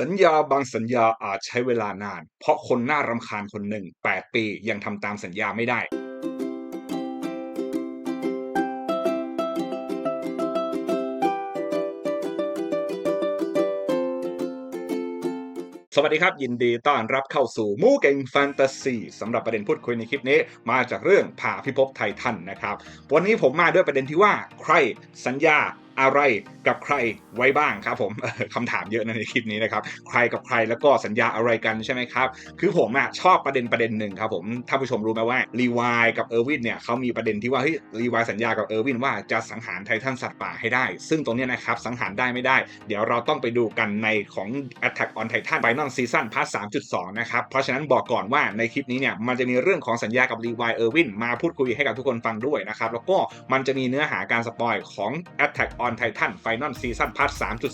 สัญญาบางสัญญาอาจใช้เวลานาน เพราะคนน่ารำคาญคนหนึ่ง 8 ปียังทำตามสัญญาไม่ได้ สวัสดีครับ ยินดีต้อนรับเข้าสู่มูเก่งแฟนตาซีสำหรับประเด็นพูดคุยในคลิปนี้ มาจากเรื่องผ่าพิภพไททันนะครับ วันนี้ผมมาด้วยประเด็นที่ว่าใครสัญญา อะไรกับใครไว้บ้างครับผมคำถามเยอะนะในคลิปนี้นะครับ ใครกับใครแล้วก็สัญญาอะไรกันใช่ไหมครับ คือผมอะชอบประเด็นประเด็นหนึ่งครับผมท่านผู้ชมรู้ไหมว่ารีวายกับเออร์วินเนี่ยเขามีประเด็นที่ว่าเฮ้ยรีวายสัญญากับเออร์วินว่าจะสังหารไททันสัตว์ป่าให้ได้ ซึ่งตรงนี้นะครับสังหารได้ไม่ได้ เดี๋ยวเราต้องไปดูกันในของ Attack on Titan Final Season Part 3.2 นะครับ เพราะฉะนั้นบอกก่อนว่าในคลิปนี้เนี่ยมันจะมีเรื่องของสัญญากับรีวายเออร์วินมาพูดคุยให้กับทุกคนฟังด้วยนะครับแล้วก็มันจะมีเนื้อหาการสปอยของ Attack on Titan Final Season Part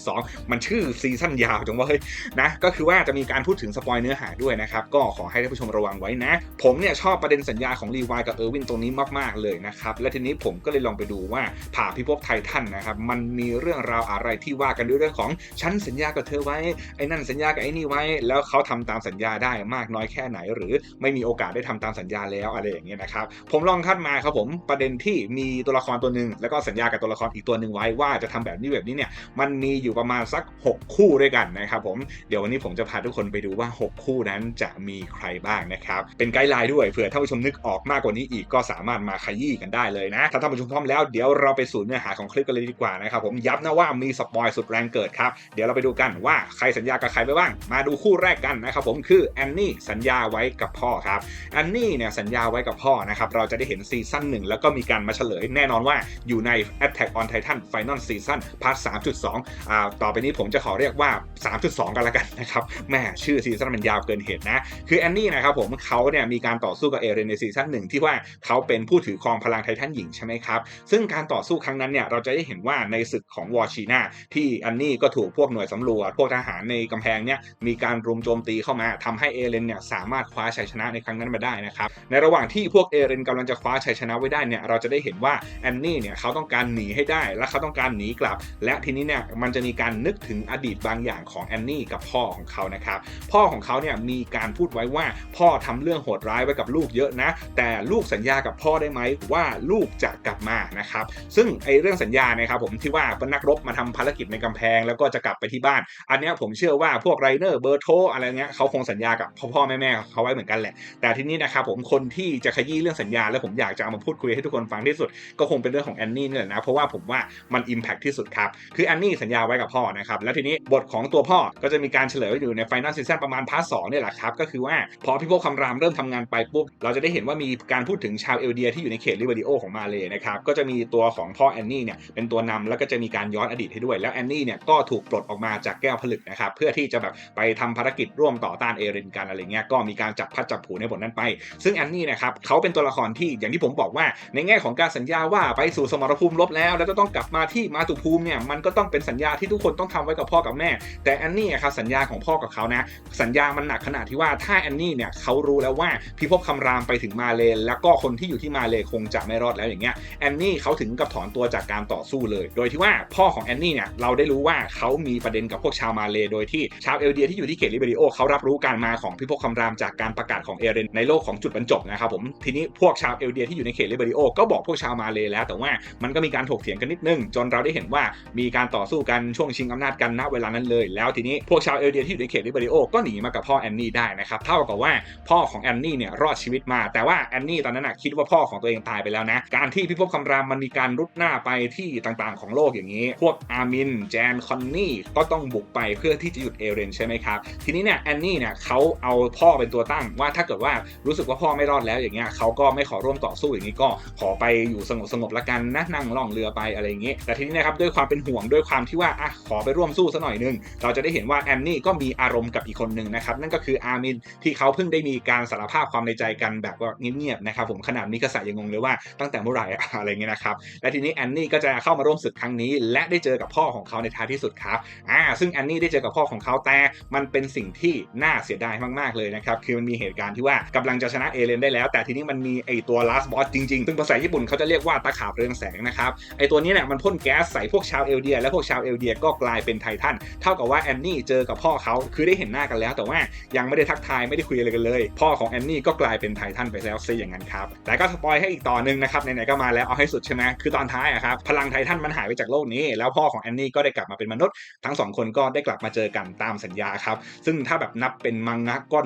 3.2 มันชื่อซีซั่นยาวจังวะเฮ้ยนะก็คือว่าจะมีการพูดถึงสปอยเนื้อหาด้วยนะครับ ก็ขอให้ท่านผู้ชมระวังไว้นะ ผมเนี่ยชอบประเด็นสัญญาของรีวายกับเออร์วินตรงนี้มาก ๆ เลยนะครับ และทีนี้ผมก็เลยลองไปดูว่าผ่าพิภพไททันนะครับ มันมีเรื่องราวอะไรที่ว่ากันด้วยเรื่องของฉันสัญญากับเธอไว้ ไอ้นั่นสัญญากับไอ้นี่ไว้ แล้วเขาทำตามสัญญาได้มากน้อยแค่ไหน หรือไม่มีโอกาสได้ทำตามสัญญาแล้วอะไรอย่างเงี้ยนะครับผมลองคัดมาครับผมประเด็นที่มีตัวละครตัวหนึ่งแล้วก็สัญญากับตัวละครอีกตัวหนึ่งไว้ว่าาจะทำแบบนี้แบบนี้เนี่ยมันมีอยู่ประมาณสัก 6 คู่ด้วยกันนะครับผมเดี๋ยววันนี้ผมจะพาทุกคนไปดูว่า 6 คู่นั้นจะมีใครบ้างนะครับเป็นไกด์ไลน์ด้วยเผื่อท่านผู้ชมนึกออกมากกว่านี้อีกก็สามารถมาขยี้กันได้เลยนะถ้าท่านผู้ชมพร้อมแล้วเดี๋ยวเราไปสู่เนื้อหาของคลิปกันเลยดีกว่านะครับผมย้ำนะว่ามีสปอยสุดแรงเกิดครับเดี๋ยวเราไปดูกันว่าใครสัญญากับใครไปบ้าง มาดูคู่แรกกันนะครับผมคือแอนนี่สัญญาไว้กับพ่อครับแอนนี่เนี่ยสัญญาไว้กับพ่อนะครับเราจะได้เห็นซีซั่นหนึ่งแล้วก็มีการมาเฉลยแน่นอนว่าอยู่ใน Attack on Titan Final Season Part 3.2อ่าต่อไปนี้ผมจะขอเรียกว่า 3.2 กันละกันนะครับแม่ชื่อซีซั่นมันยาวเกินเหตุนะ คือแอนนี่นะครับผมเขาเนี่ยมีการต่อสู้กับเอเรนในซีซั่นหนึ่งที่ว่าเขาเป็นผู้ถือครองพลังไททันหญิงใช่ไหมครับ ซึ่งการต่อสู้ครั้งนั้นเนี่ยเราจะได้เห็นว่าในศึกของวอชีนาที่แอนนี่ก็ถูกพวกหน่วยสำรวจ พวกทหารในกำแพงเนี่ยมีการรุมโจมตีเข้ามาทำให้เอเรนเนี่ยสามารถคว้าชัยชนะในครั้งนั้นมาได้นะครับในระหว่างที่พวกเอเรนกำลังจะคว้าชัยชนะไว้ได้เนี่ยเราจะได้เห็นว่าแอนนี่เนี่ยเขาต้องการหนีให้ได้และเขาต้องการหนีกลับ และทีนี้เนี่ยมันจะมีการนึกถึงอดีตบางอย่างของแอนนี่กับพ่อของเขานะครับพ่อของเขาเนี่ยมีการพูดไว้ว่าพ่อทำเรื่องโหดร้ายไว้กับลูกเยอะนะ แต่ลูกสัญญากับพ่อได้ไหมว่าลูกจะกลับมานะครับซึ่งไอ้เรื่องสัญญานะครับผมที่ว่าเป็นนักรบมาทำภารกิจในกำแพง แล้วก็จะกลับไปที่บ้าน อันนี้ผมเชื่อว่าพวกไรเนอร์เบอร์โทอะไรเงี้ยเขาคงสัญญากับพ่อพ่อแม่แม่เขาไว้เหมือนกันแหละ แต่ทีนี้นะครับผมคนที่จะขยี้เรื่องสัญญา แล้วผมอยากจะเอามาพูดคุยให้ทุกคนฟังที่สุด ก็คงเป็นเรื่องของแอนนี่นี่แหละนะเพราะว่าผมว่ามันอิมแพคที่สุดครับ คือแอนนี่สัญญาไว้กับพ่อนะครับ แล้วทีนี้บทของตัวพ่อก็จะมีการเฉลยอยู่ในไฟนอลซีซั่นประมาณพาร์ทสองเนี่ยแหละครับ ก็คือว่าพอพี่พวกคำรามเริ่มทำงานไปปุ๊บ เราจะได้เห็นว่ามีการพูดถึงชาวเอลเดียที่อยู่ในเขตริเวอริโอของมาเลยนะครับ ก็จะมีตัวของพ่อแอนนี่เนี่ยเป็นตัวนำแล้วก็จะมีการย้อนอดีตให้ด้วย แล้วแอนนี่เนี่ยก็ถูกปลดออกมาจากแก้วผลึกนะครับ เพื่อที่จะแบบไปทำภารกิจร่วมต่อต้านเอเรนกันอะไรเงี้ย ก็มีการจับพัดจับผูในบทนั้นไป ซึ่งแอนนี่นะครับเขาเป็นตัวละครที่อย่างที่ผมบอกว่า ในแง่ของการสัญญาว่าไปสู่สมรภูมิรบแล้ว แล้วจะต้องกลับมาที่มาตุภูมิเนี่ยมันก็ต้องเป็นสัญญาที่ทุกคนต้องทำไว้กับพ่อกับแม่ แต่แอนนี่ครับสัญญาของพ่อกับเขานะ สัญญามันหนักขนาดที่ว่าถ้าแอนนี่เนี่ยเขารู้แล้วว่าพิภพคำรามไปถึงมาเลแล้วก็คนที่อยู่ที่มาเลคงจะไม่รอดแล้วอย่างเงี้ยแอนนี่เขาถึงกับถอนตัวจากการต่อสู้เลย โดยที่ว่าพ่อของแอนนี่เนี่ยเราได้รู้ว่าเขามีประเด็นกับพวกชาวมาเลโดยที่ชาวเอลเดียที่อยู่ที่เขตลิเบริโอเขารับรู้การมาของพิภพคำรามจากการประกาศของเอเรนในโลกของจุดบรรจบนะครับผมทีนี้พวกชาวเอลเดียที่อยู่ในเขตลิเบริโอก็บอกพวกชาวมาเลแล้ว แต่ว่ามันก็มีการถกเถียงกันนิดนึงจนเราได้เห็นว่ามีการต่อสู้กันช่วงชิงอำนาจกันณเวลานั้นเลย แล้วทีนี้พวกชาวเอลเดียที่อยู่ในเขตลิเบริโอก็หนีมากับพ่อแอนนี่ได้นะครับเท่ากับว่าพ่อของแอนนี่เนี่ยรอดชีวิตมา แต่ว่าแอนนี่ตอนนั้นคิดว่าพ่อของตัวเองตายไปแล้วนะการที่พิภพคำรามมันมีการรุดหน้าไปที่ต่างๆ ของโลกอย่างนี้ พวกอาร์มินแจนคอนนี่ก็ต้องบุกไปเพื่อที่จะหยุดเอเรนใช่ไหมครับทีนี้เนี่ยแอนนี่เนี่ยเขาเอาพ่อเป็นตัวตั้งว่าถ้าเกิดว่ารู้สึกว่าพ่อไม่รอดแล้วอย่างเงี้ยเขาก็ไม่ขอร่วมต่อสู้อย่างนี้ก็ขอไปอยู่สงบสงบๆละกันนะนั่งล่องเรือไปอะไรอย่างงี้แต่ทีนี้นะครับด้วยความเป็นห่วงด้วยความที่ว่าอะขอไปร่วมสู้ซะหน่อยนึง เราจะได้เห็นว่าแอนนี่ก็มีอารมณ์กับอีกคนหนึ่งนะครับนั่นก็คืออาร์มินที่เขาเพิ่งได้มีการสารภาพความในใจกันแบบว่าเงียบๆนะครับผมขนาดมิกาสะยังงงเลยว่าตั้งแต่เมื่อไหร่อะไรเงี้ยนะครับและทีนี้แอนนี่ก็จะเข้ามาร่วมศึกครั้งนี้ และได้เจอกับพ่อของเขาในท้ายที่สุดครับอ่าซึ่งแอนนี่ได้เจอกับพ่อของเขาแต่มันเป็นสิ่งที่น่าเสียดายมากๆเลยนะครับคือมันมีเหตุการณ์ที่ว่ากำลังจะชนะเอเลนได้แล้ว แต่ทีนี้มันมีไอตัว last boss จริงๆซึ่งภาษาญี่ปุ่นเขาจะเรียกว่าตะขาบเรืองแสงนะครับไอตัวนี้เนี่ยมันพ่นแก๊สใส่พวกชาวเอลเดีย และพวกชาวเอลเดียก็กลายเป็นไททันเท่ากับว่าแอนนี่เจอกับพ่อเขาคือได้เห็นหน้ากันแล้ว แต่ว่ายังไม่ได้ทักทายไม่ได้คุยอะไรกันเลย พ่อของแอนนี่ก็กลายเป็นไททันไปแล้วซะอย่างนั้นครับแต่ก็สปอยให้อีกต่อหนึ่งนะครับไหนๆก็มาแล้วเอาให้สุดใช่ไหมคือตอนท้ายอะครับพลังไททันมันหายไปจากโลกนี้ แล้วพ่อของแอนนี่ก็ได้กลับมาเป็นมนุษย์ทั้งสองคนก็ได้กลับมาเจอกันตามสัญญาครับซึ่งถ้าแบบนับเป็นมังงะก็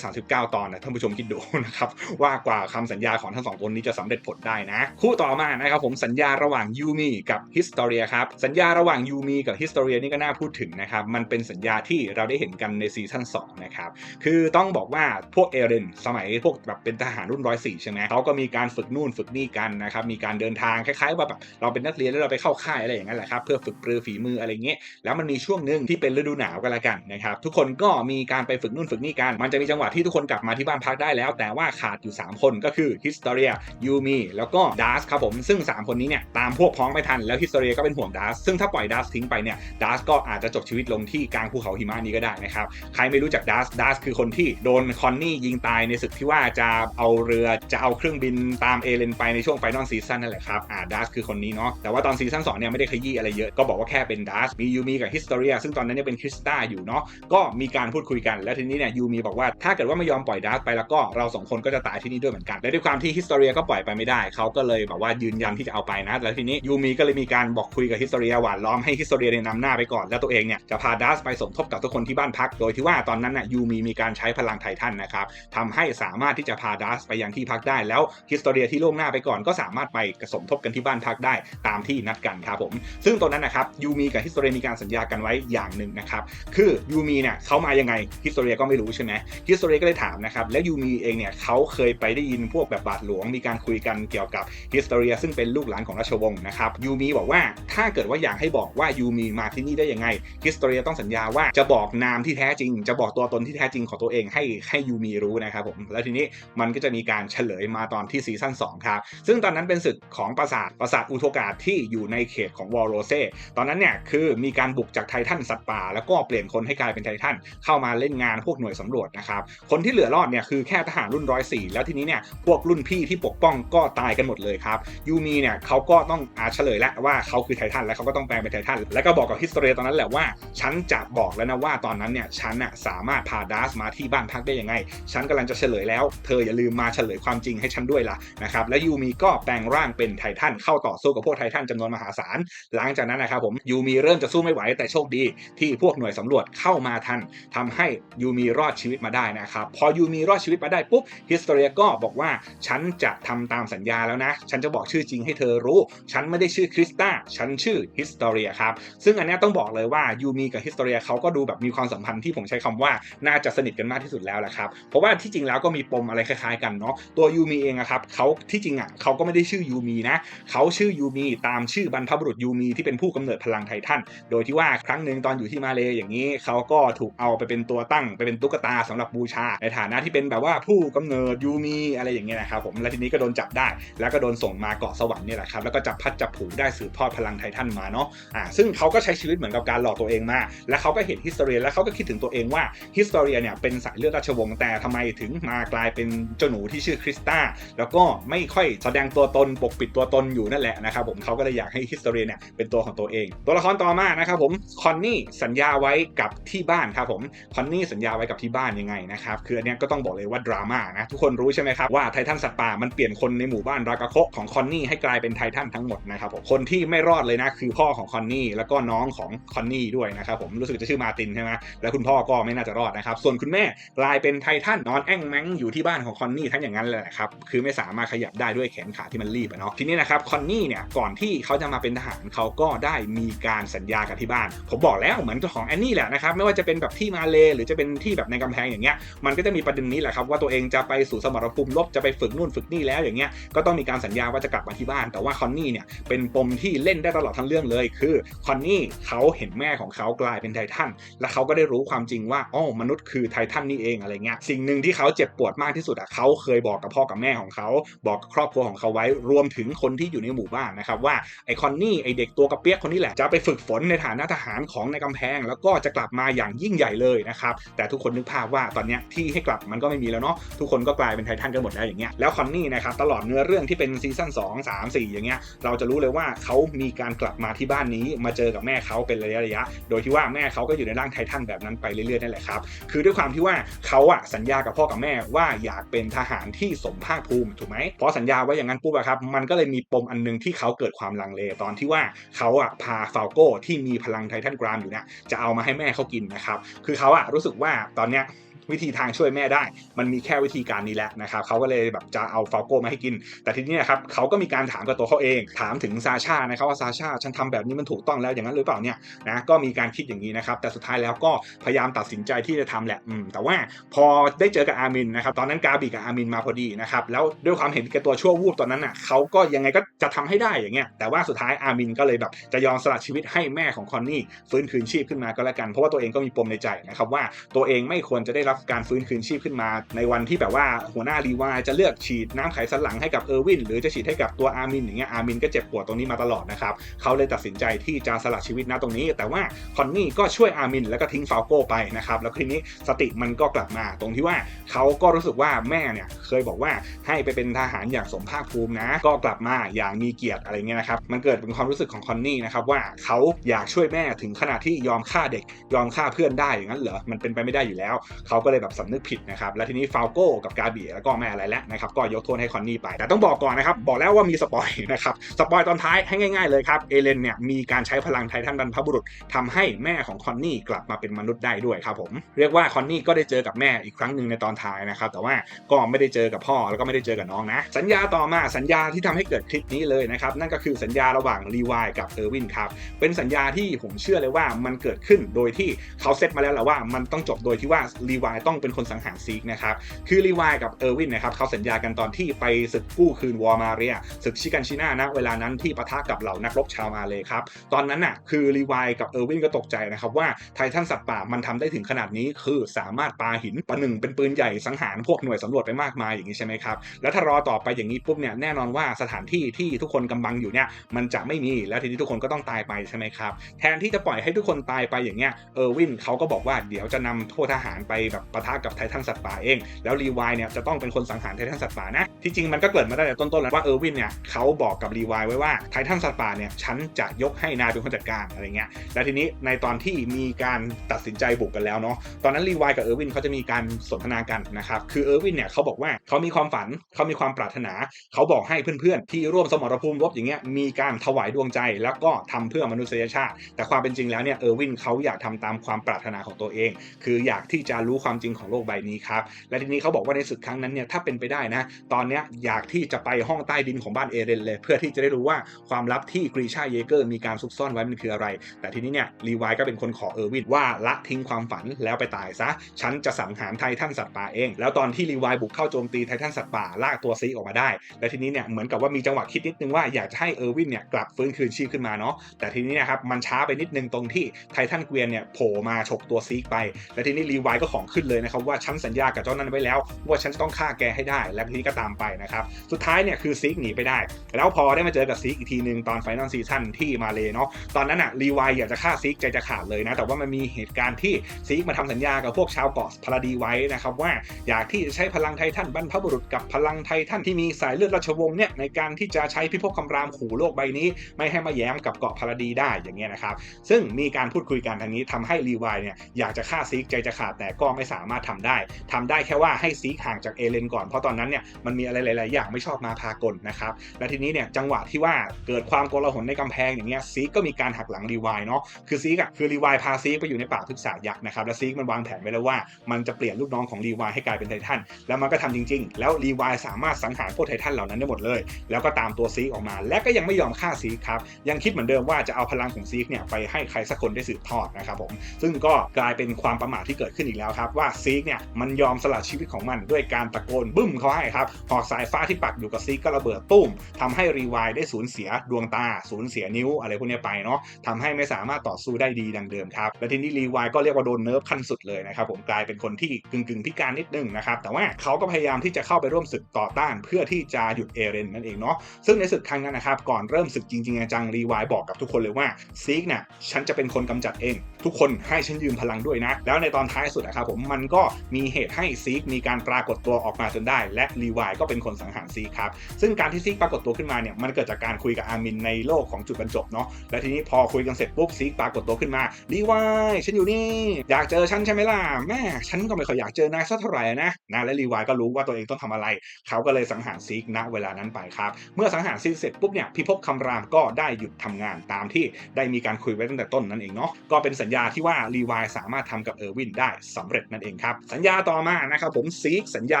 139 ตอนนะท่านผู้ชมคิดดูนะครับว่ากว่าคำสัญญาของทั้งสองคนนี้จะสำเร็จผลได้นะ คู่ต่อมานะครับผมสัญญาระหว่างยูมีกับฮิสตอเรียครับ สัญญาระหว่างยูมีกับฮิสตอเรียนี่ก็น่าพูดถึงนะครับ มันเป็นสัญญาที่เราได้เห็นกันในซีซั่น2นะครับ คือต้องบอกว่าพวกเอเรนสมัยพวกแบบเป็นทหารรุ่นร้อยสี่ใช่ไหมเขาก็มีการฝึกนู่นฝึกนี่กันนะครับ มีการเดินทางคล้ายๆว่าแบบเราเป็นนักเรียนแล้วเราไปเข้าค่ายอะไรอย่างนั้นแหละครับ เพื่อฝึกปรือฝีมืออะไรเงี้ย แล้วมันมีช่วงหนึ่งที่เป็นฤดูหนาวกันละกันนะครับ ทุกคนก็มีการไปฝึกนู่นฝึกนี่กัน มันจะมีจังหวะที่ทุกคนกลับมาที่บ้านพักได้แล้ว แต่ว่าขาดอยู่ 3 คนก็คือฮิสตอเรียยูมีแล้วก็ดัสครับผมซึ่ง 3 คนนี้เนี่ยตามพวกพ้องไม่ทันแล้วฮิสเรียก็เป็นห่วงดัสซึ่งถ้าปล่อยดัสทิ้งไปเนี่ยดัสก็อาจจะจบชีวิตลงที่กลางภูเขาหิมะนี้ก็ได้นะครับใครไม่รู้จักดัสดัสคือคนที่โดนคอนนี่ยิงตายในศึกที่ว่าจะเอาเรือจะเอาเครื่องบินตามเอเลนไปในช่วงไฟนอลซีซั่นนั่นแหละครับอ่าดัสคือคนนี้เนาะแต่ว่าตอนซีซั่นสองเนี่ยไม่ได้ขยี้อะไรเยอะก็บอกว่าแค่เป็นดัสมียูมีกับฮิสตอเรียซึ่งตอนนั้นเนี่ยเป็นคริสตาอยู่เนาะก็มีการพูดคุยกันแล้วทีนี้เนี่ยยูมีบอกว่าถ้าเกิดว่าไม่ยอมปล่อยดัสไปแล้วก็เราสองคนก็จะตายที่นี่ด้วยเหมือนกันและด้วยความที่ฮิสตอเรียก็ปล่อยไปไม่ได้เขาก็เลยแบบว่ายืนยันที่จะเอาไปนะแล้วทีนี้ยูมีก็เลยมีการบอกคุยกับฮิสตเรียหวานล้อมให้ฮิสตเรียเนี่ยนำหน้าไปก่อน แล้วตัวเองเนี่ยจะพาดัสไปสมทบกับทุกคนที่บ้านพัก โดยที่ว่าตอนนั้นน่ะยูมีมีการใช้พลังไททันนะครับทำให้สามารถที่จะพาดัสไปยังที่พักได้ แล้วฮิสตเรียที่ล่วงหน้าไปก่อน ก็สามารถไปสมทบกันที่บ้านพักได้ตามที่นัดกันครับผม ซึ่งตอนนั้นนะครับยูมีกับฮิสโตเรียมีการสัญญากันไว้อย่างหนึ่งนะครับ คือยูมีเนี่ยเขามายังไงฮิสโตเรียก็ไม่รู้ใช่ไหมฮิสโตเรียก็เลยถามนะครับ แล้วยูมีเองเนี่ยเขาเคยไปได้ยินพวกแบบบาทหลวง มีการคุยกันเกี่ยวกับฮิสโตเรียซึ่งเป็นลูกหลานของราชวงศ์นะครับยูมีบอกว่าถ้าเกิดว่าอยากให้บอกว่ายูมีมาที่นี่ได้ยังไงฮิสตเรีต้องสัญญาว่าจะบอกนามที่แท้จริง จะบอกตัวตนที่แท้จริงของตัวเองให้ให้ยูมีรู้นะครับผมแล้วทีนี้มันก็จะมีการเฉลยมาตอนที่ซีซั่น2ครับซึ่งตอนนั้นเป็นศึกของปราสาทปราสาทอุทกาศที่อยู่ในเขตของวอลโรเซตอนนั้นเนี่ยคือมีการบุกจากไททันสัตว์ป่า แล้วก็เปลี่ยนคนให้กลายเป็นไททันเข้ามาเล่นงานพวกหน่วยสำรวจนะครับคนที่เหลือรอดเนี่ยคือแค่ทหารรุ่นร้อยสี่แล้วทีนี้เนี่ยพวกรุ่นพี่ที่ปกป้องก็ตายกันหมดเลยครับยูมีเนี่ยเขาก็ต้องอาเฉลยแล้วว่าเขาคือไททันแล้วเขาก็ต้องแปลงเป็นไททันแล้วก็บอกกับฮิสโตเรียตอนนั้นแหละว่า ฉันจะบอกแล้วนะว่าตอนนั้นเนี่ยฉันน่ะสามารถพาดัสมาที่บ้านพักได้ยังไง ฉันกำลังจะเฉลยแล้ว เธออย่าลืมมาเฉลยความจริงให้ฉันด้วยล่ะนะครับและยูมีก็แปลงร่างเป็นไททันเข้าต่อสู้กับพวกไททันจำนวนมหาศาลหลังจากนั้นนะครับผมยูมีเริ่มจะสู้ไม่ไหวแต่โชคดี ที่พวกหน่วยสำรวจเข้ามาทันทำให้ยูมีรอดชีวิตมาได้นะครับพอยูมีรอดชีวิตมาได้ปุ๊บฮิสโตเรียก็บอกว่าฉันจะทำตามสัญญาแล้วนะ ฉันจะบอกชื่อจริงให้เธอรู้ ฉันไม่ได้ชื่อคริสตาฉันชื่อฮิสตเรียครับ ซึ่งอันนี้ต้องบอกเลยว่ายูมีกับฮิสตเรียเขาก็ดูแบบมีความสัมพันธ์ที่ผมใช้คำว่าน่าจะสนิทกันมากที่สุดแล้วแหละครับ เพราะว่าที่จริงแล้วก็มีปมอะไรคล้ายๆกันเนาะตัวยูมีเองอะครับเขาที่จริงอะเขาก็ไม่ได้ชื่อยูมีนะเขาชื่อยูมีตามชื่อบรรพบุรุษยูมีที่เป็นผู้กำเนิดพลังไททันโดยที่ว่าครั้งหนึ่งตอนอยู่ที่มาเลยอย่างนี้เขาก็ถูกเอาไปเป็นตัวตั้งไปเป็นตุ๊กตาสำหรับบูชา ในฐานะที่เป็นแบบว่าผู้กำเนิดยูมีอะไรอย่างเงี้ยนะครับผมแล้วทีนี้ก็โดนจับได้ แล้วก็โดนส่งมาเกาะสวรรค์นี่แหละครับแล้วก็จับพัดจับผูได้สืบทอดพลังไททันมาเนาะอ่าซึ่งเขาก็ใช้ชีวิตเหมือนกับการหลอกตัวเองมา และเขาก็เห็นฮิสโตเรียแล้วเขาก็คิดถึงตัวเองว่าฮิสโตเรียเนี่ยเป็นสายเลือดราชวงศ์แต่ทำไมถึงมากลายเป็นเจ้าหนูที่ชื่อคริสตาแล้วก็ไม่ค่อยแสดงตัวตนปกปิดตัวตนอยู่นั่นแหละนะครับผมเขาก็เลยอยากให้ฮิสโตเรียเนี่ยเป็นตัวของตัวเอง ตัวละครต่อมานะครับผมคอนนี่สัญญาไว้กับที่บ้านครับผมคอนนี่สัญญาไว้กับที่บ้านยังไงนะครับคืออันนี้ก็ต้องบอกเลยว่าดราม่านะทุกคนรู้ใช่ไหมครับว่าไททันสัตว์ป่ามันเปลี่ยนคนในหมู่บ้านรากาโคของคอนนี่ให้กลายเป็นไททันทั้งหมดนะครับผมคนที่ไม่รอดเลยนะคือพ่อของคอนนี่แล้วก็น้องของคอนนี่ด้วยนะครับผมรู้สึกจะชื่อมาตินใช่ไหมแล้วคุณพ่อก็ไม่น่าจะรอดนะครับส่วนคุณแม่กลายเป็นไททันนอนแอ่งแมงอยู่ที่บ้านของคอนนี่ทั้งอย่างนั้นเลยครับคือไม่สามารถขยับได้ด้วยแขนขาที่มันรีบเนาะทีนี้นะครับคอนนี่เนี่ยก่อนที่เขาจะมาเป็นทหารเขาก็ได้มีการสัญญากับที่บ้าน ผมบอกแล้วเหมือนของแอนนี่แหละนะครับไม่ว่าจะเป็นแบบที่มาเลหรือจะเป็นที่แบบในกำแพงอย่างเงี้ยมันก็จะมีประเด็นนี้แหละครับว่าตัวเองจะไปสู่สมรภูมิรบจะไปฝึกนู่นฝึกนี่แล้วอย่างเงี้ยก็ต้องมีการสัญญาว่าจะกลับมาที่บ้าน แต่ว่าคอนนี่เนี่ยเป็นปมที่เล่นได้ตลอดทั้งเรื่องเลย คือคอนนี่เขาเห็นแม่ของเขากลายเป็นไททันและเขาก็ได้รู้ความจริงว่าอ๋อมนุษย์คือไททันนี่เองอะไรเงี้ยสิ่งหนึ่งที่เขาเจ็บปวดมากที่สุดอะเขาเคยบอกกับพ่อกับแม่ของเขา บอกกับครอบครัวของเขาไว้ รวมถึงคนที่อยู่ในหมู่บ้านนะครับว่าไอคอนนี่ไอเด็กตัวกระเปียกคนนี้แหละจะไปฝึกฝนในฐานะทหารของในกำแพง แล้วก็จะกลับมาอย่างยิ่งใหญ่เลยนะครับแต่ทุกคนนึกภาพว่าตอนเนี้ยที่ให้กลับมันก็ไม่มีแล้วเนาะทุกคนก็กลายเป็นไททันกันหมดแล้วอย่างเงี้ยแล้วคอนนี่นะครับตลอดเนื้อเรื่องที่เป็นซีซั่น2 3 4 อย่างเงี้ยเราจะรู้เลยว่าเขามีการกลับมาที่บ้านนี้มาเจอกับแม่เขาเป็นระยะระยะ โดยที่ว่าแม่เขาก็อยู่ในร่างไททันแบบนั้นไปเรื่อยๆนั่นแหละครับ คือด้วยความที่ว่าเขาอะสัญญากับพ่อกับแม่ว่าอยากเป็นทหารที่สมภาคภูมิถูกไหมพอสัญญาไว้อย่างนั้นปุ๊บอะครับ มันก็เลยมีปมอันหนึงที่เขาเกิดความลังเลตอนที่ว่าเขาอะพาฟาลโก้ที่มีพลังไททันกรามอยู่เนี่ยจะเอามาให้แม่เขากินนะครับ คือเขาอะรู้สึกว่าตอนเนี้ย วิธีทางช่วยแม่ได้ มันมีแค่วิธีการนี้แหละนะครับเขาก็เลยแบบจะเอาฟาโก้มาให้กิน แต่ทีนี้นะครับเขาก็มีการถามกับตัวเขาเอง ถามถึงซาชานะครับว่าซาชาฉันทำแบบนี้มันถูกต้องแล้วอย่างนั้นหรือเปล่าเนี่ยนะก็มีการคิดอย่างนี้นะครับแต่สุดท้ายแล้วก็พยายามตัดสินใจที่จะทำแหละอืมแต่ว่าพอได้เจอกับอามินนะครับตอนนั้นกาบีกับอามินมาพอดีนะครับแล้วด้วยความเห็นแก่ตัวชั่ววูบตอนนั้นอะเขาก็ยังไงก็จะทำให้ได้อย่างเงี้ยแต่ว่าสุดท้ายอามินก็เลยแบบจะยอมสละชีวิตให้แม่ของคอนนี่ฟื้นคืนชีพขึ้นมาก็แล้วกันเพราะว่าตัวเองก็มีปมในใจนะครับว่าตัวเองไม่ควรจะได้รับการฟื้นคืนชีพขึ้นมา ในวันที่แบบว่าหัวหน้ารีวายจะเลือกฉีดน้ำไขสันหลังให้กับเออร์วินหรือจะฉีดให้กับตัวอาร์มินอย่างเงี้ยอาร์มินก็เจ็บปวดตรงนี้มาตลอดนะครับเขาเลยตัดสินใจที่จะสละชีวิตนะตรงนี้ แต่ว่าคอนนี่ก็ช่วยอาร์มินแล้วก็ทิ้งฟาลโก้ไปนะครับแล้วทีนี้สติมันก็กลับมาตรงที่ว่าเขาก็รู้สึกว่าแม่เนี่ยเคยบอกว่าให้ไปเป็นทหารอย่างสมภาคภูมินะ ก็กลับมาอย่างมีเกียรติอะไรเงี้ยนะครับมันเกิดเป็นความรู้สึกของคอนนี่นะครับว่าเขาอยากช่วยแม่ถึงขนาดที่ยอมฆ่าเด็ก ยอมฆ่าเพื่อนได้อย่างนั้นเหรอมันเป็นไปไม่ได้อยู่แล้วเขาก็เลยแบบสำนึกผิดนะครับ และทีนี้ฟาลโก้กับกาเบียแล้วก็แม่อะไรแล้วนะครับ ก็ยกโทษให้คอนนี่ไป แต่ต้องบอกก่อนนะครับ บอกแล้วว่ามีสปอยนะครับ สปอยตอนท้ายให้ง่ายๆเลยครับ เอเลนเนี่ยมีการใช้พลังไททันบรรพบุรุษทำให้แม่ของคอนนี่กลับมาเป็นมนุษย์ได้ด้วยครับผม เรียกว่าคอนนี่ก็ได้เจอกับแม่อีกครั้งหนึ่งในตอนท้ายนะครับ แต่ว่าก็ไม่ได้เจอกับพ่อแล้วก็ไม่ได้เจอกับน้องนะ สัญญาต่อมาสัญญาที่ทำให้เกิดคลิปนี้เลยนะครับ นั่นก็คือสัญญาระหว่างรีวายกับเออร์วินครับ เป็นสัญญาที่ผมเชื่อเลยว่ามันเกิดขึ้นโดยที่เขาเซตมาแล้วแหละว่ามันต้องจบโดยที่ว่ารีวายต้องเป็นคนสังหารซีกนะครับ คือรีวายกับเออร์วินนะครับเขาสัญญากันตอนที่ไปศึกกู้คืนวอร์มาเรียศึกชิกันชิน่านะเวลานั้นที่ปะทะกับเหล่านักรบชาวมาเลยครับ ตอนนั้นน่ะคือรีวายกับเออร์วินก็ตกใจนะครับว่าไททันสัตว์ป่ามันทำได้ถึงขนาดนี้คือสามารถปาหินประหนึ่งเป็นปืนใหญ่สังหารพวกหน่วยสำรวจไปมากมายอย่างนี้ใช่ไหมครับ แล้วถ้ารอต่อไปอย่างนี้ปุ๊บเนี่ยแน่นอนว่าสถานที่ที่ทุกคนกำบังอยู่เนี่ยมันจะไม่มีแล้วทีนี้ทุกคนก็ต้องตายไปใช่ไหมครับแทนที่จะปล่อยให้ทุกคนตายไปอย่างเงี้ยเออร์วินเขาก็บอกว่าเดี๋ยวจะนำโททหารไปแบบปะทะกับไททันสัตว์ป่าเอง แล้วรีวายเนี่ยจะต้องเป็นคนสังหารไททันสัตว์ป่านะ ที่จริงมันก็เกิดมาตั้งแต่ต้นๆแล้วว่าเออร์วินเนี่ยเขาบอกกับรีวายไว้ว่าไททันสัตว์ป่าเนี่ยฉันจะยกให้นายเป็นคนจัดการอะไรเงี้ย แล้วทีนี้ในตอนที่มีการตัดสินใจบุกกันแล้วเนาะ ตอนนั้นรีวายกับเออร์วินเขาจะมีการสนทนากันนะครับ คือเออร์วินเนี่ยเขาบอกว่าเขามีความฝันเขามีความปรารถนา เขาบอกให้เพื่อนๆ ที่ร่วมสมรภูมิรบอย่างเงี้ยมีการถวายดวงใจ แล้วก็ทำเพื่อมนุษยชาติ แต่ความเป็นจริงแล้วเนี่ยเออร์วินเขาอยากทำตามความปรารถนาของตัวเอง คืออยากที่จะรู้ความจริงของโลกใบนี้ครับ และทีนี้เขาบอกว่าในศึกครั้งนั้นเนี่ยถ้าเป็นไปได้นะ ตอนนี้อยากที่จะไปห้องใต้ดินของบ้านเอเรนเลย เพื่อที่จะได้รู้ว่าความลับที่กรีชาเยเกอร์มีการซุกซ่อนไว้มันคืออะไร แต่ทีนี้เนี่ยรีวายก็เป็นคนขอเออร์วินว่าละทิ้งความฝันแล้วไปตายซะ ฉันจะสังหารไททันสัตว์ป่าเอง แล้วตอนที่รีวายบุกเข้าโจมตีไททันสัตว์ป่าลากตัวซีออกมาได้ และทีนี้เนี่ยเหมือนกับว่ามีจังหวะคิดนิดนึงว่าอยากจะให้เออร์วินเนี่ยกลับฟื้นคืนชีพขึ้นมาเนาะ แต่ทีนี้นะครับมันช้าไปนิดนึงตรงที่ไททันเกวียนเนี่ยโผล่มาฉกตัวซีกไป และทีนี้รีวายก็ของขึ้นเลยนะครับว่าฉันสัญญากับเจ้านั้นไว้แล้ว ว่าฉันจะต้องฆ่าแกให้ได้ และทีนี้ก็ตามไปนะครับ สุดท้ายเนี่ยคือซีกหนีไปได้ แล้วพอได้มาเจอกับซีกอีกทีหนึ่งตอนไฟนอลซีซั่นที่มาเลยเนาะตอนนั้นอะรีวายอยากจะฆ่าซีกใจจะขาดเลยนะแต่ว่ามันมีเหตุการณ์ที่ซีกมาทำสัญญากับพวกชาวเกาะพาราดีไว้นะครับว่าอยากที่จะใช้พลังไททันบรรพบุรุษกับพลังไททันที่มีสายเลือดราชวงศ์เนี่ยในการที่จะใช้พิภพคำรามขู่โลกใบนี้ ไม่ให้มาแย้มกับเกาะพาราดีได้อย่างเงี้ยนะครับซึ่งมีการพูดคุยกันทางนี้ทำให้รีวายเนี่ยอยากจะฆ่าซีกใจจะขาดแต่ก็ไม่สามารถทำได้ทำได้แค่ว่าให้ซีห่างจากเอเลนก่อนเพราะตอนนั้นเนี่ยมันมีอะไรหลาย ๆ อย่างไม่ชอบมาพากลนะครับและทีนี้เนี่ยจังหวะที่ว่าเกิดความโกลาหลในกำแพงอย่างเงี้ยซีก็มีการหักหลังรีวายเนาะคือซีกอะคือรีวายพาซีกไปอยู่ในป่าพฤกษายักษ์นะครับแล้วซีกมันวางแผนไว้แล้วว่ามันจะเปลี่ยนลูกน้องของรีวายให้กลายเป็นไททันแล้วมันก็ทำจริง ๆ แล้วรีวายสามารถสังหารพวกไททันเหล่านั้นได้หมดเลย แล้วก็ตามตัวซีกออกมา และก็ยังไม่ยอมฆ่าซีกครับยังคิดเหมือนเดิมว่าจะเอาพลังของซีกเนี่ยไปให้ใครสักคนได้สืบทอดนะครับผมซึ่งก็กลายเป็นความประมาทที่เกิดขึ้นอีกแล้วครับว่าซีกเนี่ยมันยอมสละชีวิตของมันด้วยการตะโกนบึ้มเขาให้ครับหอกสายฟ้าที่ปักอยู่กับซีกก็ระเบิดตุ้มทำให้รีวายได้สูญเสียดวงตาสูญเสียนิ้วอะไรพวกนี้ไปเนาะทำให้ไม่สามารถต่อสู้ได้ดีดังเดิมครับและทีนี้รีวายก็เรียกว่าโดนเนิร์ฟขั้นสุดเลยนะครับผมกลายเป็นคนที่กึ่งกึ่งๆพิการนิดนึงนะครับแต่ว่าเขาก็พยายามที่จะเข้าไปร่วมศึกต่อต้าน เพื่อที่จะหยุดเอเรนนั่นเองเนาะซึ่งในศึกครั้งนั้นนะครับก่อนเริ่มศึกจริงๆจังรีวายบอกกับทุกคนเลยว่าซีกเนี่ยฉันจะเป็นคนกำจัดเอง ทุกคนให้ฉันยืมพลังด้วยนะ แล้วในตอนท้ายสุดนะครับผมมันก็มีเหตุให้ซีกมีการปรากฏตัวออกมาจนได้ และรีวายก็เป็นคนสังหารซีกครับ ซึ่งการที่ซีกปรากฏตัวขึ้นมาเนี่ยมันเกิดจากการคุยกับอามินในโลกของจุดบรรจบเนาะและทีนี้พอคุยกันเสร็จปุ๊บซีกปรากฏตัวขึ้นมารีวายฉันอยู่นี่ อยากเจอฉันใช่ไหมล่ะแม่ฉันก็ไม่ค่อยอยากเจอนายสักเท่าไหร่นะนะและรีวายก็รู้ว่าตัวเองต้องทำอะไร เขาก็เลยสังหารซีกณเวลานั้นไปครับเมื่อสังหารซีกเสร็จปุ๊บเนี่ยพิภพคำรามก็ได้หยุดทำงานตามที่ได้มีการคุยไว้ตั้งแต่ต้นนั่นเองเนาะก็เป็นสัญญาที่ว่ารีวายสามารถทำกับเออร์วินได้สำเร็จนนเองครับ สัญญาต่อมานะครับผมซีกสัญญา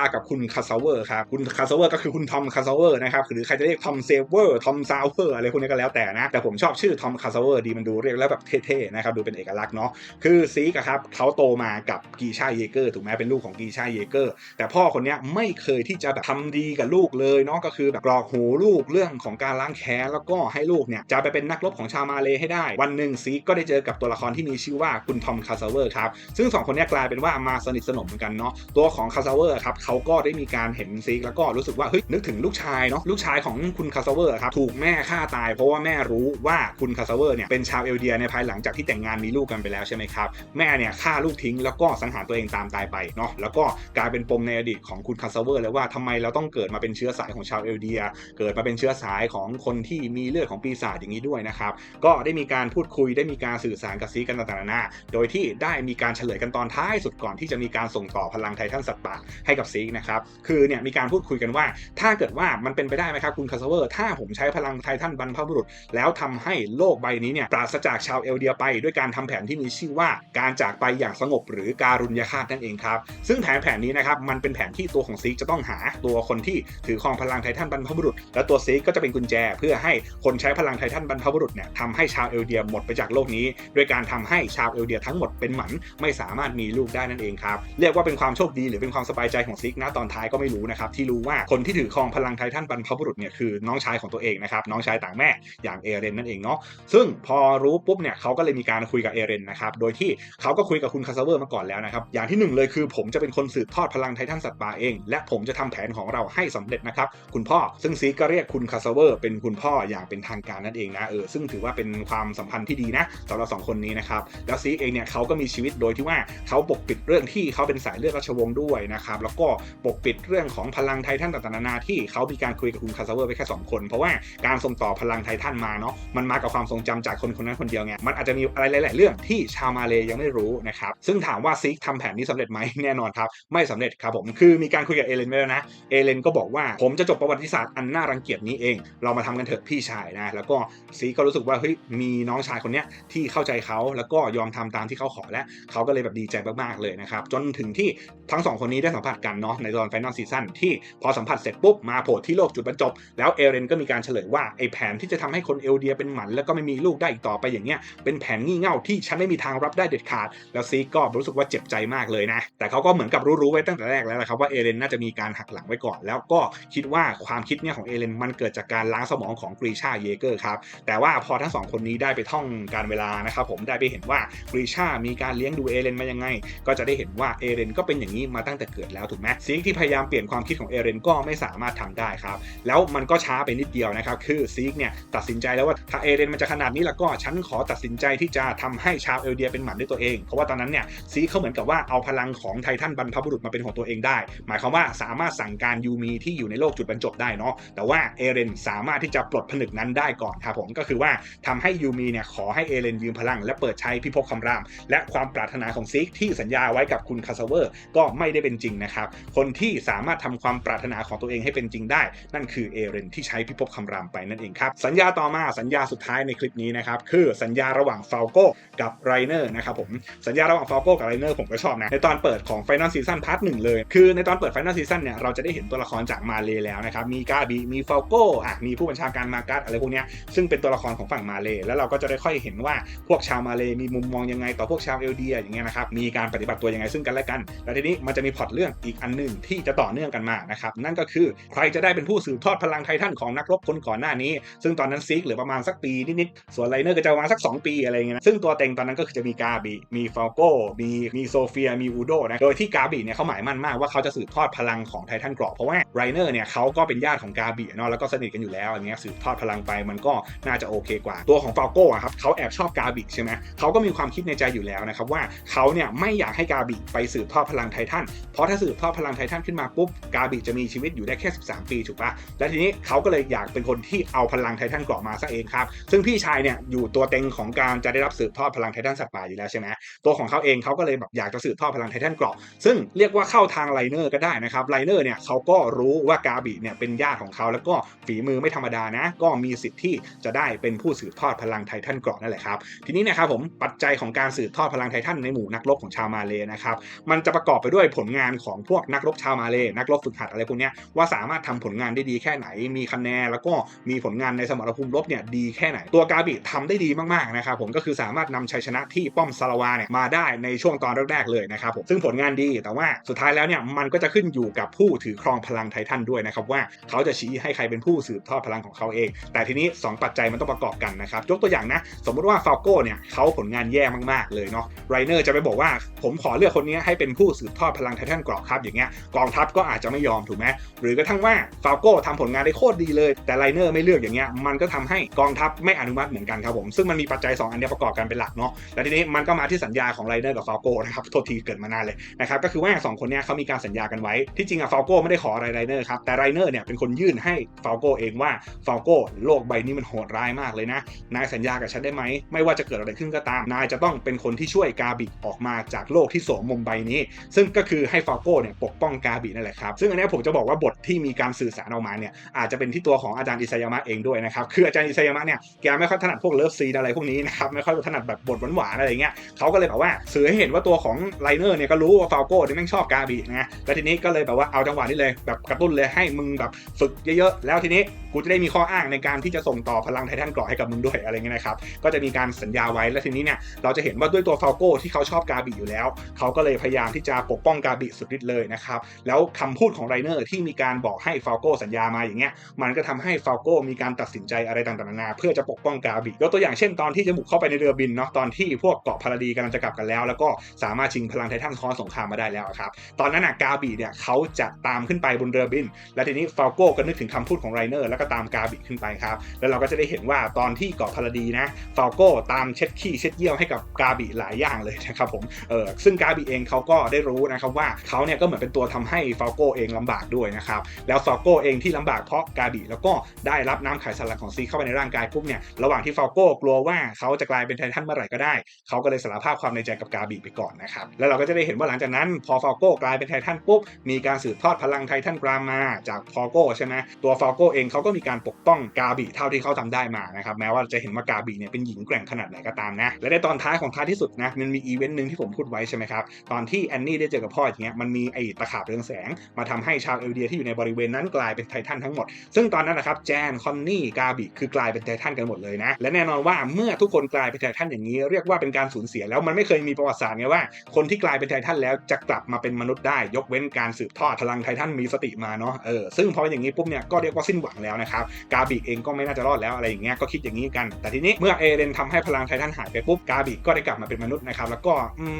กับคุณคาซาเวอร์ครับคุณคาซาเวอร์ก็คือคุณทอมคาซาเวอร์นะครับหรือใครจะเรียกทอมเซเวอร์ทอมซาวเวอร์อะไรพวกนี้ก็แล้วแต่นะ แต่ผมชอบชื่อทอมคาซาเวอร์ดีมันดูเรียกแล้วแบบเท่ๆนะครับดูเป็นเอกลักษณ์เนาะคือซีกครับเขาโตมากับกีชาเยเกอร์ถูกไหมเป็นลูกของกีชาเยเกอร์ แต่พ่อคนนี้ไม่เคยที่จะแบบทำดีกับลูกเลยเนาะก็คือแบบกรอกหูลูกเรื่องของการล้างแค้นแล้วก็ให้ลูกเนี่ยจะไปเป็นนักรบของชาวมาเลให้ได้ วันหนึ่งซีกก็ได้เจอกับตัวละครที่มีชื่อว่าคุณทอมคาซาเวอร์ครับซึ่งสองคนนี้กลายเป็นว่ามาสนิทสนมกันเนาะตัวของคาซาเวอร์ครับเขาก็ได้มีการเห็นซีกแล้วก็รู้สึกว่าเฮ้ยนึกถึงลูกชายเนาะลูกชายของคุณคาซาเวอร์ครับถูกแม่ฆ่าตายเพราะว่าแม่รู้ว่าคุณคาซาเวอร์เนี่ยเป็นชาวเอลเดียในภายหลังจากที่แต่งงานมีลูกกันไปแล้วใช่ไหมครับแม่เนี่ยฆ่าลูกทิ้งแล้วก็สังหารตัวเองตามตายไปเนาะแล้วก็กลายเป็นปมในอดีตของคุณคาซาเวอร์เลยว่าทำไมเราต้องเกิดมาเป็นเชื้อสายของชาวเอลเดีย เกิดมาเป็นเชื้อสายของคนที่มีเลือดของปีศาจอย่างนี้ด้วยนะครับก็ได้มีการพูดคุยได้มีการสื่อสารกับซีกันต่างๆนาโดยที่ได้มีการเฉลยกันตอนท้ายสุดก่อนที่จะมีการส่งต่อพลังไททันสัตว์ป่าให้กับซีกนะครับคือเนี่ยมีการพูดคุยกันว่า ถ้าเกิดว่ามันเป็นไปได้ไหมครับคุณคาสเวอร์ ถ้าผมใช้พลังไททันบรรพบุรุษ แล้วทำให้โลกใบนี้เนี่ยปราศจากชาวเอลเดียไป ด้วยการทำแผนที่มีชื่อว่าการจากไปอย่างสงบหรือการุญยฆาตนั่นเองครับซึ่งแผนแผนนี้นะครับมันเป็นแผนที่ตัวของซีกจะต้องหาตัวคนที่ถือครองพลังไททันบรรพบุรุษ และตัวซีกก็จะเป็นกุญแจ เพื่อให้คนใช้พลังไททันบรรพบุรุษเนี่ยทำให้ชาวเอลเดียหมดไปจากโลกนี้ ด้วยการทำให้ชาวเอลเดียทั้งหมดเป็นหมันไม่สามารถมีลูกได้นั่นเองครับเรียกว่าเป็นความโชคดีหรือเป็นความสบายใจของซิกนะตอนท้ายก็ไม่รู้นะครับที่รู้ว่าคนที่ถือครองพลังไททันบรรพบุรุษเนี่ยคือน้องชายของตัวเองนะครับน้องชายต่างแม่อย่างเอเรนนั่นเองเนาะซึ่งพอรู้ปุ๊บเนี่ยเขาก็เลยมีการคุยกับเอเรนนะครับโดยที่เขาก็คุยกับคุณคาซาเวอร์มาก่อนแล้วนะครับอย่างที่หนึ่งเลยคือผมจะเป็นคนสืบทอดพลังไททันสัตว์ป่าเอง และผมจะทำแผนของเราให้สำเร็จนะครับคุณพ่อ ซึ่งซีกก็เรียกคุณคาซาเวอร์เป็นคุณพ่ออย่างเป็นทางการนั่นเองนะเออซึ่งถือว่าเป็นความสัมพันธ์ที่ดีนะสำหรับสองคนนี้นะครับแล้วซีกเองเนี่ยเขาก็มีชีวิตโดยที่ว่าเขาปกปิดเรื่องที่เขาเป็นสายเลือดราชวงศ์ด้วยนะครับแล้วก็ปกปิดเรื่องของพลังไททันต่างๆนานาที่เขามีการคุยกับคุณคาซาเวอร์ไปแค่สองคน เพราะว่าการส่งต่อพลังไททันมาเนาะมันมากับความทรงจำจากคนคนนั้นคนเดียวไงมันอาจจะมีอะไรหลาย ๆ เรื่องที่ชาวมาเลยยังไม่รู้นะครับซึ่งถามว่าซิกทำแผนนี้สำเร็จไหมแน่นอนครับไม่สำเร็จครับผมคือมีการคุยกับเอเลนไปแล้วนะเอเลนก็บอกว่าผมจะจบประวัติศาสตร์อันน่ารังเกียจนี้เอง เรามาทำกันเถอะพี่ชายนะแล้วก็ซีก็รู้สึกว่าเฮ้ยมีน้องชายคนเนี้ยที่เข้าใจเขาแล้วก็ยอมทำตามที่เขาขอและเขาก็เลยแบบดีใจมากๆเลยนะครับ จนถึงที่ทั้งสองคนนี้ได้สัมผัสกันเนาะในตอนไฟนอลซีซั่นที่พอสัมผัสเสร็จปุ๊บมาโผล่ที่โลกจุดบรรจบ แล้วเอเรนก็มีการเฉลยว่าไอ้แผนที่จะทำให้คนเอลเดียเป็นหมัน แล้วก็ไม่มีลูกได้อีกต่อไปอย่างเงี้ยเป็นแผนงี่เง่าที่ฉันไม่มีทางรับได้เด็ดขาด แล้วซีก็รู้สึกว่าเจ็บใจมากเลยนะ แต่เขาก็เหมือนกับรู้ๆไว้ตั้งแต่แรกแล้วนะครับว่าเอเรนน่าจะมีการหักหลังไว้ก่อน แล้วก็คิดว่าความคิดเนี่ยของเอเรนมันเกิดจากการล้างสมองของกรีชาเยเกอร์ครับแต่ว่าพอทั้งสองคนนี้ได้ไปท่องการเวลานะครับผมได้ไปเห็นว่ากรีชามีการเลี้ยงดูเอเรนมายังไง ก็จะได้เห็นว่าเอเรนก็เป็นอย่างนี้มาตั้งแต่เกิดแล้วถูกไหมซีกที่พยายามเปลี่ยนความคิดของเอเรนก็ไม่สามารถทำได้ครับ แล้วมันก็ช้าไปนิดเดียวนะครับ คือซีกเนี่ยตัดสินใจแล้วว่าถ้าเอเรนมันจะขนาดนี้แล้วก็ฉันขอตัดสินใจที่จะทำให้ชาวเอลเดียเป็นหมันด้วยตัวเอง เพราะว่าตอนนั้นเนี่ยซีกเขาเหมือนกับว่าเอาพลังของไททันบรรพบุรุษมาเป็นของตัวเองได้ หมายความว่าสามารถสั่งการยูมีที่อยู่ในโลกจุดบรรจบได้เนาะ แต่ว่าเอเรนสามารถที่จะปลดผนึกนั้นได้ก่อนครับผมก็คือว่าทำให้ยูมีเนี่ยขอให้เอเรนยืมพลังและเปิดใช้พิภพคำราม และความปรารถนาของซิกที่สัญญาไว้กับคุณคาซาเวอร์ก็ไม่ได้เป็นจริงนะครับ คนที่สามารถทำความปรารถนาของตัวเองให้เป็นจริงได้ นั่นคือเอเรนที่ใช้พิภพคำรามไปนั่นเองครับ สัญญาต่อมาสัญญาสุดท้ายในคลิปนี้นะครับ คือสัญญาระหว่างฟาลโกกับไรเนอร์นะครับผม สัญญาระหว่างฟาลโกกับไรเนอร์ผมก็ชอบนะ ในตอนเปิดของ Final Season พาร์ทหนึ่งเลย คือในตอนเปิด Final Season เนี่ยเราจะได้เห็นตัวละครจากมาเลแล้วนะครับ มีกาบี มีฟาลโกอะมีผู้บัญชาการมาการ์ดอะไรพวกเนี้ยซึ่งเป็นตัวละครของฝั่งมาเลแล้วเราก็จะได้ค่อยเห็นว่าพวกชาวมาเลมีมุมมองยังไงต่อพวกชาวเอลเดียอย่างเงี้ยนะครับมีการปฏิบัติตัวยังไงซึ่งกันและกัน แล้วทีนี้มันจะมีพอตเรื่องอีกอันหนึ่งที่จะต่อเนื่องกันมานะครับนั่นก็คือใครจะได้เป็นผู้สืบทอดพลังไททันของนักรบคนก่อนหน้านี้ ซึ่งตอนนั้นซิกเหลือประมาณสักปีนิดๆส่วนไลเนอร์ก็จะประมาณสัก 2 ปีอะไรเงี้ยนะซึ่งตัวเต็งตอนนั้นก็คือจะมีกาบีมีฟาลโก้มีมีโซเฟียมีอูโดนะโดยที่กาบีเนี่ยเขาหมายมั่นมากว่าเขาจะสืบทอดพลังของไททันเกราะเพราะว่าไรเนอร์เนี่ยเขาก็เป็นญาติของกาบีเนาะแล้วก็สนิทกันอยู่แล้วอย่างเงี้ยสืบทอดพลังไปมันก็น่าจะโอเคกว่า ตัวของฟาโกอะครับเขาแอบชอบกาบีใช่ไหมเขาก็มีความคิดในใจอยู่แล้วนะครับว่าเขาเนี่ยไม่อยากให้กาาบิไปสืบทอดพลังไททัน เพราะถ้าสืบทอดพลังไททันขึ้นมาปุ๊บ กาบิจะมีชีวิตอยู่ได้แค่ 13 ปีถูกปะและทีนี้เขาก็เลยอยากเป็นคนที่เอาพลังไททันกราะมาซะเองครับ ซึ่งพี่ชายเนี่ยอยู่ตัวเต็งของการจะได้รับสืบทอดพลังไททันสัตว์ป่าอยู่แล้วใช่ไหมตัวของเขาเองเขาก็เลยแบบอยากจะสืบทอดพลังไททันกราะซึ่งเรียกว่าเข้าทางไลเนอร์ก็ได้นะครับ ไลเนอร์เนี่ยเขาก็รู้ว่ากาบิเนี่ยเป็นญาติของเขาแล้วก็ฝีมือไม่ธรรมดานะ ก็มีสิทธิ์ที่จะได้เป็นผู้สืบทอดพลังไททันกราะนั่นแหละครับ ทีนี้นะครับผมปัจจัยของการสืบทอดพลังไททันในหมู่นักรบของชาวมาเลนะครับ มันจะประกอบไปด้วยผลงานของพวกนักรบชาวมาเลนักรบฝึกหัดอะไรพวกนี้ว่าสามารถทำผลงานได้ดีแค่ไหน มีคะแนนแล้วก็มีผลงานในสมรภูมิรบเนี่ยดีแค่ไหน ตัวกาบิทำได้ดีมากๆนะครับผมก็คือสามารถนำชัยชนะที่ป้อมซาลาวาเนี่ยมาได้ในช่วงตอนแรกๆเลยนะครับผมซึ่งผลงานดีแต่ว่าสุดท้ายแล้วเนี่ยมันก็จะขึ้นอยู่กับผู้ถือครองพลังไททันด้วยนะครับว่าเขาจะชี้ให้ใครเป็นผู้สืบทอดพลังของเขาเอง แต่ทีนี้ 2 ปัจจัยมันต้องประกอบกันนะครับยกตัวอย่างนะ สมมุติว่าฟาโก้เนี่ยเขาผลงานแย่มากๆเลยเนาะไรเนอร์จะไปบอกว่าผมขอเลือกคนนี้ให้เป็นผู้สืบทอดพลังไททันกราะครับอย่างเงี้ยกองทัพก็อาจจะไม่ยอมถูกไหมหรือกระทั่งว่าฟาโก้ทำผลงานได้โคตรดีเลย แต่ไรเนอร์ไม่เลือกอย่างเงี้ยมันก็ทำให้กองทัพไม่อนุมัติเหมือนกันครับผมซึ่งมันมีปัจจัย 2 อันนี้ประกอบกันเป็นหลักเนาะแล้วทีนี้มันก็มาที่สัญญาของไรเนอร์กับฟาโก้นะครับโทษทีเกิดมานานเลยนะครับก็คือว่าสองคนเนี้ยเขามีการสัญญากันไว้ที่จริงอะฟาโก้ไม่ได้ขออะไรไรเนอร์ครับแต่ไรเนอร์เนี่ยเป็นคนยื่นให้ฟาโก้เองว่าฟาโก้โลกใบนี้มันโหดร้ายมากเลยนะนายสัญญากับฉันได้ไหมไม่ว่าจะเกิดอะไรขึ้นก็ตามนายจะต้องเป็นคนที่ช่วยกาบิออกมาจากโลกที่โสมมมใบนี้ ซึ่งก็คือให้ฟาโก้เนี่ยปกป้องกาบินั่นแหละครับ ซึ่งอันนี้ผมจะบอกว่าบทที่มีการสื่อสารออกมาเนี่ยอาจจะเป็นที่ตัวของอาจารย์อิซายามะเองด้วยนะครับ คืออาจารย์อิซายามะเนี่ยแกไม่ค่อยถนัดพวกเลิฟซีนอะไรพวกนี้นะครับ ไม่ค่อยถนัดแบบบทหวานๆอะไรเงี้ยเขาก็เลยแบบว่าสื่อให้เห็นว่าตัวของไลเนอร์เนี่ยก็รู้ว่าฟาโก้เนี่ยแม่งชอบกาบินะแล้วทีนี้ก็เลยแบบว่าเอาจังหวะนี้เลยแบบกระตุ้นเลยให้มึงแบบฝึกเยอะๆ แล้วทีนี้กูจะได้มีข้ออ้างในการที่จะส่งต่อพลังไททันเกราะให้กับมึงด้วยอะไรเงี้ยนะครับ ก็จะมีการสัญญาไว้แล้วทีนี้เนี่ยเราจะเห็นว่าด้วยตัวฟาโก้ที่เขาชอบกาบิอยู่แล้วเขาก็เลยพยายามที่จะปกป้องกาบิสุดฤทธิ์เลยนะครับ แล้วคำพูดของไรเนอร์ที่มีการบอกให้ฟาโก้สัญญามาอย่างเงี้ย มันก็ทำให้ฟาโก้มีการตัดสินใจอะไรต่างๆนานาเพื่อจะปกป้องกาบิยกตัวอย่างเช่นตอนที่จะบุกเข้าไปในเรือบินเนาะตอนที่พวกเกาะพาราดีกำลังจะกลับกันแล้ว แล้วก็สามารถชิงพลังไททันคอนสงครามมาได้แล้วครับตอนนั้นน่ะกาบิเนี่ยเขาจะตามขึ้นไปบนเรือบิน และทีนี้ฟาโก้ก็นึกถึงคำพูดของไรเนอร์แล้วก็ตามกาบิขึ้นไปครับแล้วเราก็จะได้เห็นว่าตอนที่เกาะพาราดีนะฟาโก้ตามเช็ดขี้เช็ดเยี่ยวให้กับกาบิหลายอย่างเลยนะครับผมเออซึ่งกาบิเองเขาก็ได้รู้นะครับว่าเขาเนี่ยก็เหมือนเป็นตัวทำให้ฟาโก้เองลำบากด้วยนะครับแล้วฟาโก้เองที่ลำบากเพราะกาบิแล้วก็ได้รับน้ำไขสันหลังของซีเข้าไปในร่างกายปุ๊บเนี่ยระหว่างที่ฟาโก้กลัวว่าเขาจะกลายเป็นไททันเมื่อไหร่ก็ได้เขาก็เลยสารภาพความในใจกับกาบิไปก่อนนะครับแล้วเราก็จะได้เห็นว่าหลังจากนั้น พอฟาโก้กลายเป็นไททันปุ๊บมีการสืบทอดพลังไททันกรามมาจากฟาโก้ใช่ไหมตัวฟาโก้เองเขาก็มีการปกป้องกาบิเท่าที่เขาทำได้มานะครับแม้ว่าจะเห็นว่ากาบิเนี่ยเป็นหญิงแกร่งขนาดไหนก็ตามนะและในตอนท้ายของท้ายที่สุดนะมันมีอีเวนต์หนึ่งที่ผมพูดไว้ใช่ไหมครับตอนที่แอนนี่ได้เจอกับพ่ออย่างเงี้ยมันมีไอ้ตะขาบเรืองแสง มาทำให้ชาวเอลเดียที่อยู่ในบริเวณนั้นกลายเป็นไททันทั้งหมด ซึ่งตอนนั้นนะครับแจนคอนนี่กาบิคือกลายเป็นไททันกันหมดเลยนะและแน่นอนว่าเมื่อทุกคนกลายเป็นไททันอย่างนี้ เรียกว่าเป็นการสูญเสียแล้วมันไม่เคยมีประวัติศาสตร์ไงว่าคนที่กลายเป็นไททันแล้วจะกลับมาเป็นมนุษย์ได้ ยกเว้นการสืบทอดพลังไททันมีสติมาเนาะเออซึ่งพอเป็นอย่างนี้ปุ๊บเนี่ยก็เรียกว่าสิ้นหวังแล้วนะครับกาบิเองก็ไม่น่าจะรอดแล้วอะไรอย่างเงี้ยก็คิดอย่างนี้กัน แต่ทีนี้เมื่อเอเรนทำให้พลังไททันหายไปปุ๊บกาบิก็ได้กลับมาเป็นมนุษย์นะครับแล้วก็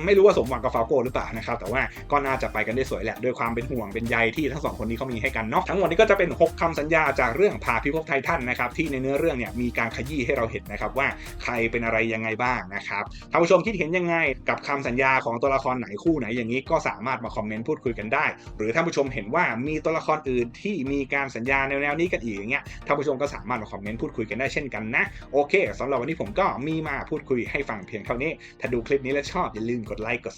ไม่รู้ว่าสมหวังกับฟาโก้หรือเปล่านะครับ แต่ว่าก็น่าจะไปกันได้สวยแหละด้วยความเป็นห่วงเป็นใยที่ทั้งสองคนนี้เขามีให้กันเนาะทั้งหมดนี้ก็จะเป็น 6คำสัญญาจากเรื่องพาพิภพไททันนะครับที่ในเนื้อเรื่องเนี่ยมีการขยี้ให้เราเห็นนะครับว่าใครเป็นอะไรยังไงบ้างนะครับท่านผู้ชมคิดเห็นยังไงกับคำสัญญาของตัวละครไหนคู่ไหนอย่างนี้ก็สามารถมาคอมเมนต์พูดคุยกันได้ หรือท่านผู้ชมเห็นว่ามีตัวละครอื่นที่มีการสัญญาแนวๆนี้กันอีกอย่างเงี้ยท่านผู้ชมก็สามารถมาคอมเมนต์พูดคุยกันได้เช่นกันนะโอเคสำหรับวันนี้ผมก็มีมาพูดคุยให้ฟังเพียงเท่านี้ ถ้าดูคลิปนี้แล้วชอบอย่าลืมกดไลค์กด